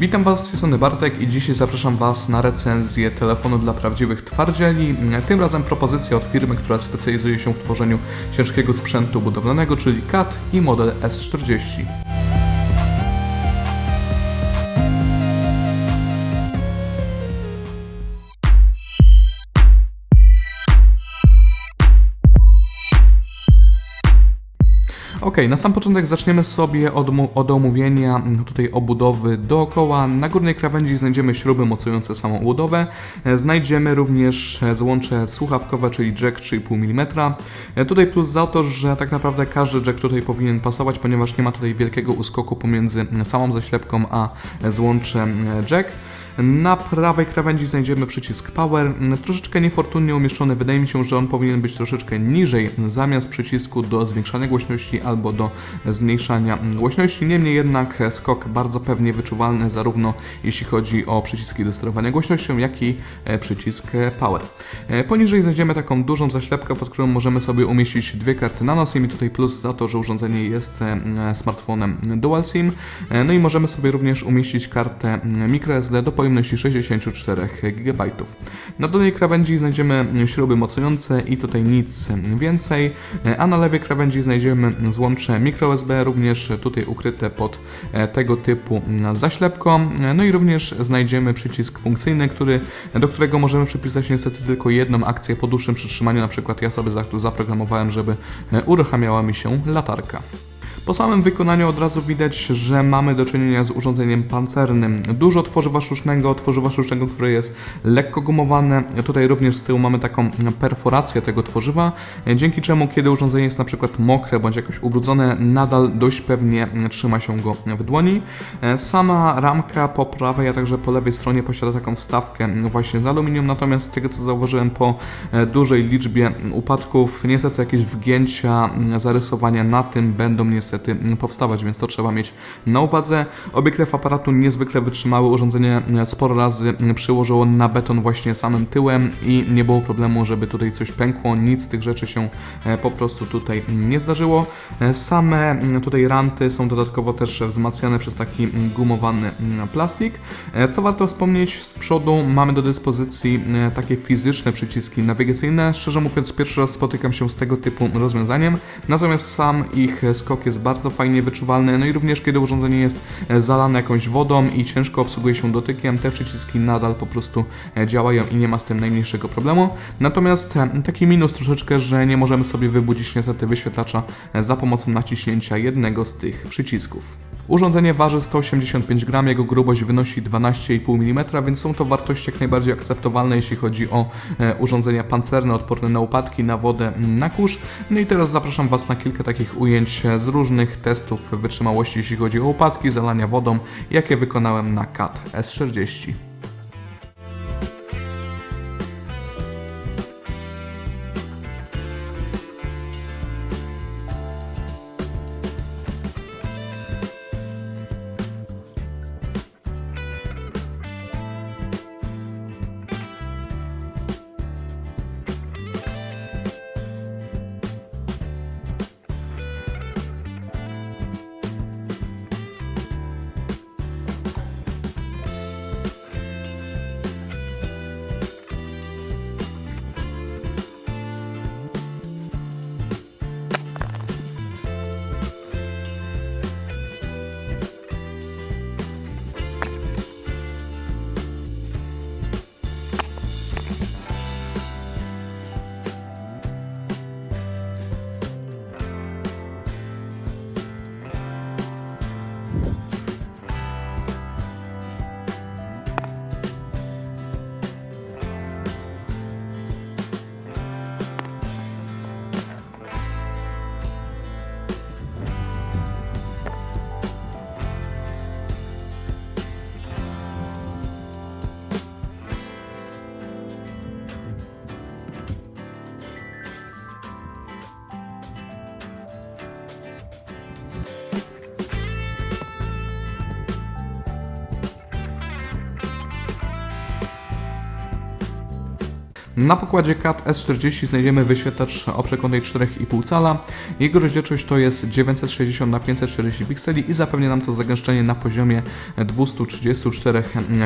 Witam Was, strony Bartek i dzisiaj zapraszam Was na recenzję telefonu dla prawdziwych twardzieli. Tym razem propozycja od firmy, która specjalizuje się w tworzeniu ciężkiego sprzętu budowlanego, czyli CAT i model S40. Na sam początek zaczniemy sobie od, od omówienia mm, tutaj obudowy dookoła. Na górnej krawędzi znajdziemy śruby mocujące samą obudowę. E, Znajdziemy również e, złącze słuchawkowe, czyli jack 3,5 mm. E, Tutaj plus za to, że tak naprawdę każdy jack tutaj powinien pasować, ponieważ nie ma tutaj wielkiego uskoku pomiędzy mm, samą zaślepką a złączem jack. Na prawej krawędzi znajdziemy przycisk Power, troszeczkę niefortunnie umieszczony. Wydaje mi się, że on powinien być troszeczkę niżej, zamiast przycisku do zwiększania głośności albo do zmniejszania głośności. Niemniej jednak skok bardzo pewnie wyczuwalny, zarówno jeśli chodzi o przyciski do sterowania głośnością, jak i e, przycisk Power. E, Poniżej znajdziemy taką dużą zaślepkę, pod którą możemy sobie umieścić dwie karty nano SIM i tutaj plus za to, że urządzenie jest e, smartfonem Dual SIM. No i możemy sobie również umieścić kartę microSD do pojemności 64 GB. Na dolnej krawędzi znajdziemy śruby mocujące i tutaj nic więcej, a na lewej krawędzi znajdziemy złącze microSB, również tutaj ukryte pod e, tego typu zaślepką. No i również znajdziemy przycisk funkcyjny, który, do którego możemy przypisać niestety tylko jedną akcję po dłuższym przytrzymaniu. Na przykład ja sobie za- zaprogramowałem, żeby e, uruchamiała mi się latarka. Po samym wykonaniu od razu widać, że mamy do czynienia z urządzeniem pancernym. Dużo tworzywa sztucznego, tworzywa sztucznego, które jest lekko gumowane. Tutaj również z tyłu mamy taką perforację tego tworzywa, dzięki czemu kiedy urządzenie jest na przykład mokre bądź jakoś ubrudzone, nadal dość pewnie trzyma się go w dłoni. Sama ramka po prawej, a także po lewej stronie posiada taką wstawkę właśnie z aluminium, natomiast z tego co zauważyłem po dużej liczbie upadków, niestety jakieś wgięcia, zarysowania na tym będą niestety powstawać, więc to trzeba mieć na uwadze. Obiektyw aparatu niezwykle wytrzymały, urządzenie sporo razy przyłożyło na beton właśnie samym tyłem i nie było problemu, żeby tutaj coś pękło, nic z tych rzeczy się e, po prostu tutaj nie zdarzyło. E, Same tutaj ranty są dodatkowo też wzmacniane przez taki gumowany plastik. E, Co warto wspomnieć, z przodu mamy do dyspozycji takie fizyczne przyciski nawigacyjne. Szczerze mówiąc, pierwszy raz spotykam się z tego typu rozwiązaniem, natomiast sam ich skok jest bardzo fajnie wyczuwalny. No i również kiedy urządzenie jest e, zalane jakąś wodą i ciężko obsługuje się dotykiem, te przyciski nadal po prostu e, działają i nie ma z tym najmniejszego problemu. Natomiast e, taki minus troszeczkę, że nie możemy sobie wybudzić niestety wyświetlacza za pomocą naciśnięcia jednego z tych przycisków. Urządzenie waży 185 gram, jego grubość wynosi 12,5 mm, więc są to wartości jak najbardziej akceptowalne, jeśli chodzi o e, urządzenia pancerne odporne na upadki, na wodę, na kurz. No i teraz zapraszam Was na kilka takich ujęć z różnych testów wytrzymałości, jeśli chodzi o upadki, zalania wodą, jakie wykonałem na CAT S40. Na pokładzie CAT S40 znajdziemy wyświetlacz o przekątnej 4,5 cala. Jego rozdzielczość to jest 960 na 540 pikseli i zapewnia nam to zagęszczenie na poziomie 234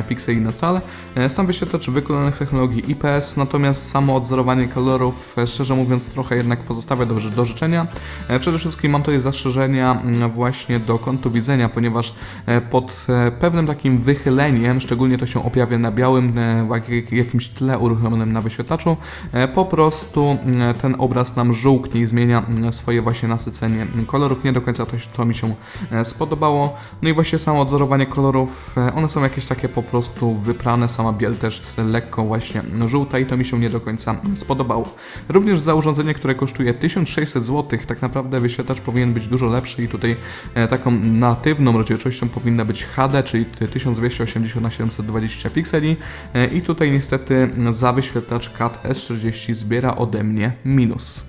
pikseli na cal. Sam wyświetlacz wykonany w technologii IPS, natomiast samo odzorowanie kolorów, szczerze mówiąc, trochę jednak pozostawia do, do życzenia. Przede wszystkim mam tutaj zastrzeżenia właśnie do kątu widzenia, ponieważ pod pewnym takim wychyleniem, szczególnie to się objawia na białym, jak- jakimś tle uruchomionym na wyświetlaczu, e, po prostu mm, ten obraz nam żółknie i zmienia mm, swoje właśnie nasycenie kolorów. Nie do końca to, to mi się e, spodobało. No i właśnie samo odzorowanie kolorów, e, one są jakieś takie po prostu wyprane, sama biel też jest lekko właśnie żółta i to mi się nie do końca spodobało. Również za urządzenie, które kosztuje 1600 zł, tak naprawdę wyświetlacz powinien być dużo lepszy i tutaj e, taką natywną rozdzielczością powinna być HD, czyli 1280 na 720 pikseli e, i tutaj niestety za wyświetlacz CAT S40 zbiera ode mnie minus.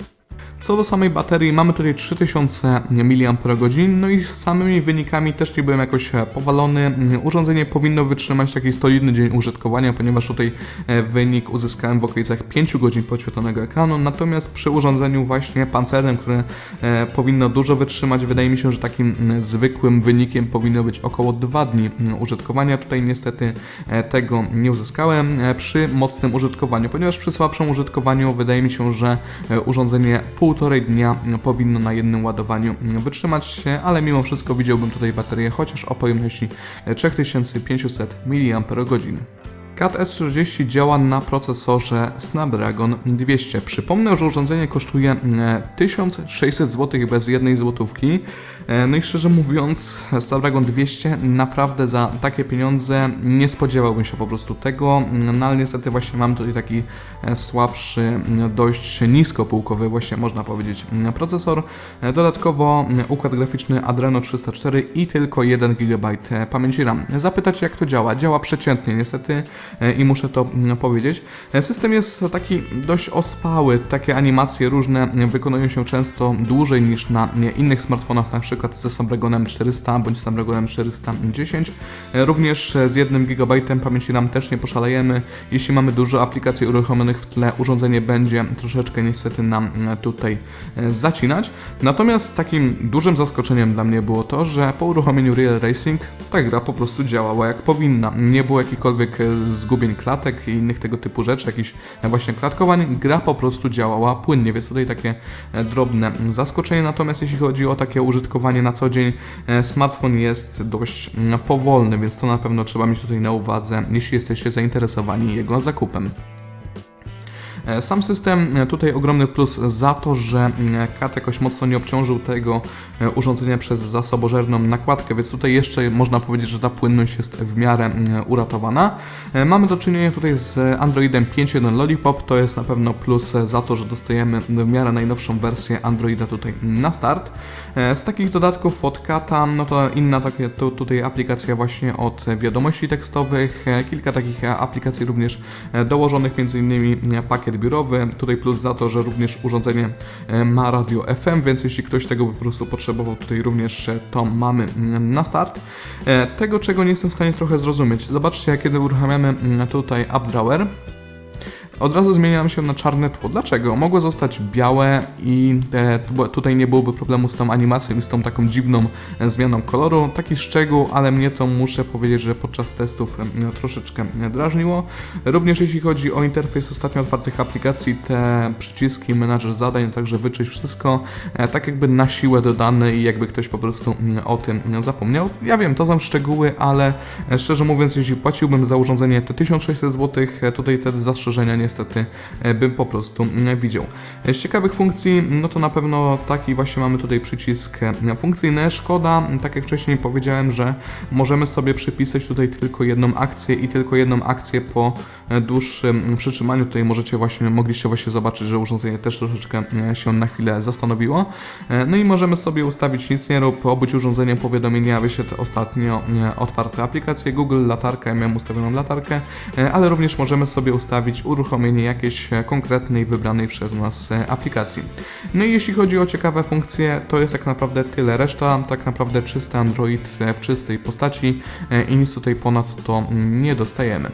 Co do samej baterii, mamy tutaj 3000 mAh, no i z samymi wynikami też nie byłem jakoś e, powalony. Urządzenie powinno wytrzymać taki solidny dzień użytkowania, ponieważ tutaj e, wynik uzyskałem w okolicach 5 godzin podświetlonego ekranu, natomiast przy urządzeniu właśnie pancernym, które e, powinno dużo wytrzymać, wydaje mi się, że takim zwykłym wynikiem powinno być około 2 dni użytkowania. Tutaj niestety tego nie uzyskałem przy mocnym użytkowaniu, ponieważ przy słabszym użytkowaniu wydaje mi się, że urządzenie półtorej dnia powinno na jednym ładowaniu wytrzymać się, ale mimo wszystko widziałbym tutaj baterię chociaż o pojemności e, 3500 mAh. CAT S40 działa na procesorze Snapdragon 200. Przypomnę, że urządzenie kosztuje e, 1600 zł bez jednej złotówki. E, No i szczerze mówiąc, Snapdragon 200 naprawdę za takie pieniądze nie spodziewałbym się po prostu tego. No ale niestety właśnie mam tutaj taki e, słabszy, dość niskopółkowy właśnie można powiedzieć procesor. E, Dodatkowo układ graficzny Adreno 304 i tylko 1 GB pamięci RAM. Zapytacie jak to działa? Działa przeciętnie niestety e, i muszę to mm, powiedzieć. E, System jest taki dość ospały, takie animacje różne mm, wykonują się często dłużej niż na innych smartfonach, na przykład ze Snapdragonem 400 bądź Snapdragonem 410. E, Również e, z 1 GB pamięci RAM też nie poszalejemy. Jeśli mamy dużo aplikacji uruchomionych w tle, urządzenie będzie troszeczkę niestety nam tutaj e, zacinać. Natomiast takim dużym zaskoczeniem dla mnie było to, że po uruchomieniu Real Racing ta gra po prostu działała jak powinna. Nie było jakichkolwiek e, zgubień klatek i innych tego typu rzeczy, jakichś właśnie klatkowań. Gra po prostu działała płynnie, więc tutaj takie e, drobne zaskoczenie. Natomiast jeśli chodzi o takie użytkowanie na co dzień, e, smartfon jest dość mm, powolny, więc to na pewno trzeba mieć tutaj na uwadze, jeśli jesteście zainteresowani jego zakupem. E, Sam system e, tutaj ogromny plus za to, że mm, CAT jakoś mocno nie obciążył tego e, urządzenia przez zasobożerną nakładkę, więc tutaj jeszcze można powiedzieć, że ta płynność jest w miarę mm, uratowana. Mamy do czynienia tutaj z Androidem 5.1 Lollipop, to jest na pewno plus za to, że dostajemy w miarę najnowszą wersję Androida tutaj na start. Z takich dodatków od Kata, no to inna takie, to tutaj aplikacja właśnie od wiadomości tekstowych, kilka takich aplikacji również dołożonych, m.in. pakiet biurowy, tutaj plus za to, że również urządzenie e, ma radio FM, więc jeśli ktoś tego po prostu potrzebował, tutaj również e, to mamy mm, na start. E, Tego, czego nie jestem w stanie trochę zrozumieć. Zobaczcie, jak kiedy uruchamiamy mm, tutaj AppDrawer, od razu zmieniam się na czarne tło. Dlaczego? Mogło zostać białe i tu- tutaj nie byłoby problemu z tą animacją i z tą taką dziwną e, zmianą koloru. Taki szczegół, ale mnie to muszę powiedzieć, że podczas testów troszeczkę e, drażniło. Również jeśli chodzi o interfejs ostatnio otwartych aplikacji, te przyciski, menadżer zadań, także wyczyść wszystko e, tak jakby na siłę dodane i jakby ktoś po prostu o tym zapomniał. Ja wiem, to są szczegóły, ale szczerze mówiąc, jeśli płaciłbym za urządzenie te 1600 zł, tutaj te zastrzeżenia niestety e, bym po prostu mm, widział. E, Z ciekawych funkcji, no to na pewno taki właśnie mamy tutaj przycisk e, funkcyjny. Szkoda, tak jak wcześniej powiedziałem, że możemy sobie przypisać tutaj tylko jedną akcję i tylko jedną akcję po dłuższym przytrzymaniu. Tutaj możecie właśnie, mogliście właśnie zobaczyć, że urządzenie też troszeczkę się na chwilę zastanowiło. No i możemy sobie ustawić nic nie rób, obyć urządzeniem powiadomienia, wyświetl ostatnio otwarte aplikacje Google, latarkę, ja miałem ustawioną latarkę, ale również możemy sobie ustawić uruchomienie jakiejś e, konkretnej, wybranej przez nas e, aplikacji. No i jeśli chodzi o ciekawe funkcje, to jest tak naprawdę tyle. Reszta tak naprawdę czysty Android e, w czystej postaci i nic tutaj ponad to mm, nie dostajemy.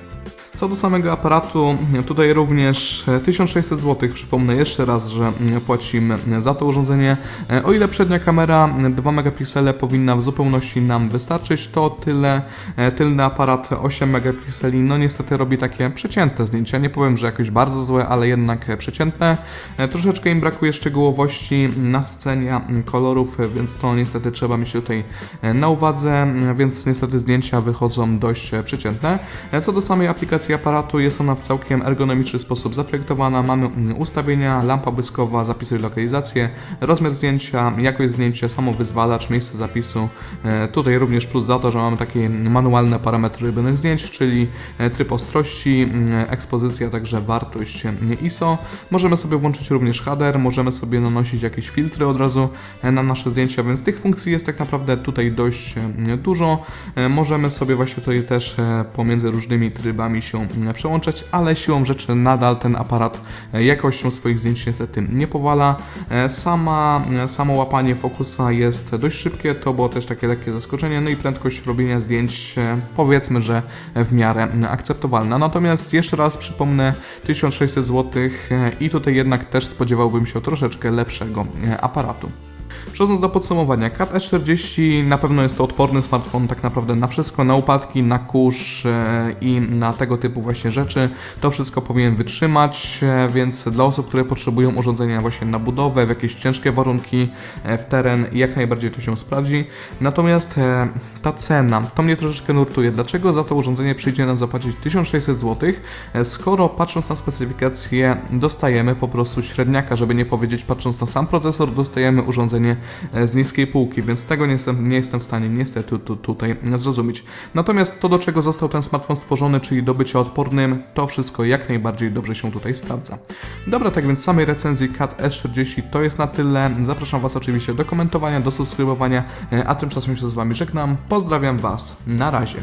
Co do samego aparatu, tutaj również e, 1600 zł. Przypomnę jeszcze raz, że mm, płacimy za to urządzenie. E, O ile przednia kamera 2 megapiksele powinna w zupełności nam wystarczyć, to tyle e, tylny aparat 8 megapikseli, no niestety robi takie przeciętne zdjęcia. Nie powiem, że jakoś bardzo złe, ale jednak e, przeciętne. E, Troszeczkę im brakuje szczegółowości, nasycenia kolorów, e, więc to niestety trzeba mieć tutaj e, na uwadze, e, więc niestety zdjęcia wychodzą dość e, przeciętne. E, Co do samej aplikacji aparatu, jest ona w całkiem ergonomiczny sposób zaprojektowana. Mamy ustawienia, lampa błyskowa, zapisy i lokalizację, rozmiar zdjęcia, jakość zdjęcia, samo wyzwalacz, miejsce zapisu. E, Tutaj również plus za to, że mamy takie manualne parametry robionych zdjęć, czyli e, tryb ostrości, mm, ekspozycja, także wartość e, ISO. Możemy sobie włączyć również header, możemy sobie nanosić jakieś filtry od razu na nasze zdjęcia, więc tych funkcji jest tak naprawdę tutaj dość dużo. Możemy sobie właśnie tutaj też pomiędzy różnymi trybami się mm, przełączać, ale siłą rzeczy nadal ten aparat e, jakością swoich zdjęć niestety nie powala. E, Sama, e, samo łapanie fokusa jest dość szybkie, to było też takie lekkie zaskoczenie, no i prędkość robienia zdjęć e, powiedzmy, że w miarę akceptowalna. Natomiast jeszcze raz przypomnę 1600 zł e, i tutaj jednak też spodziewałbym się troszeczkę lepszego e, aparatu. Przechodząc do podsumowania, Cat S40 na pewno jest to odporny smartfon tak naprawdę na wszystko, na upadki, na kurz e, i na tego typu właśnie rzeczy. To wszystko powinien wytrzymać, e, więc dla osób, które potrzebują urządzenia właśnie na budowę, w jakieś ciężkie warunki, e, w teren, jak najbardziej to się sprawdzi. Natomiast ta cena, to mnie troszeczkę nurtuje. Dlaczego za to urządzenie przyjdzie nam zapłacić 1600 zł, skoro patrząc na specyfikację dostajemy po prostu średniaka, żeby nie powiedzieć patrząc na sam procesor, dostajemy urządzenie e, z niskiej półki, więc tego nie jestem, nie jestem w stanie niestety tu, tutaj zrozumieć. Natomiast to, do czego został ten smartfon stworzony, czyli do bycia odpornym, to wszystko jak najbardziej dobrze się tutaj sprawdza. Dobra, tak więc samej recenzji CAT S40 to jest na tyle. Zapraszam Was oczywiście do komentowania, do subskrybowania, e, a tymczasem się z Wami żegnam. Pozdrawiam Was. Na razie.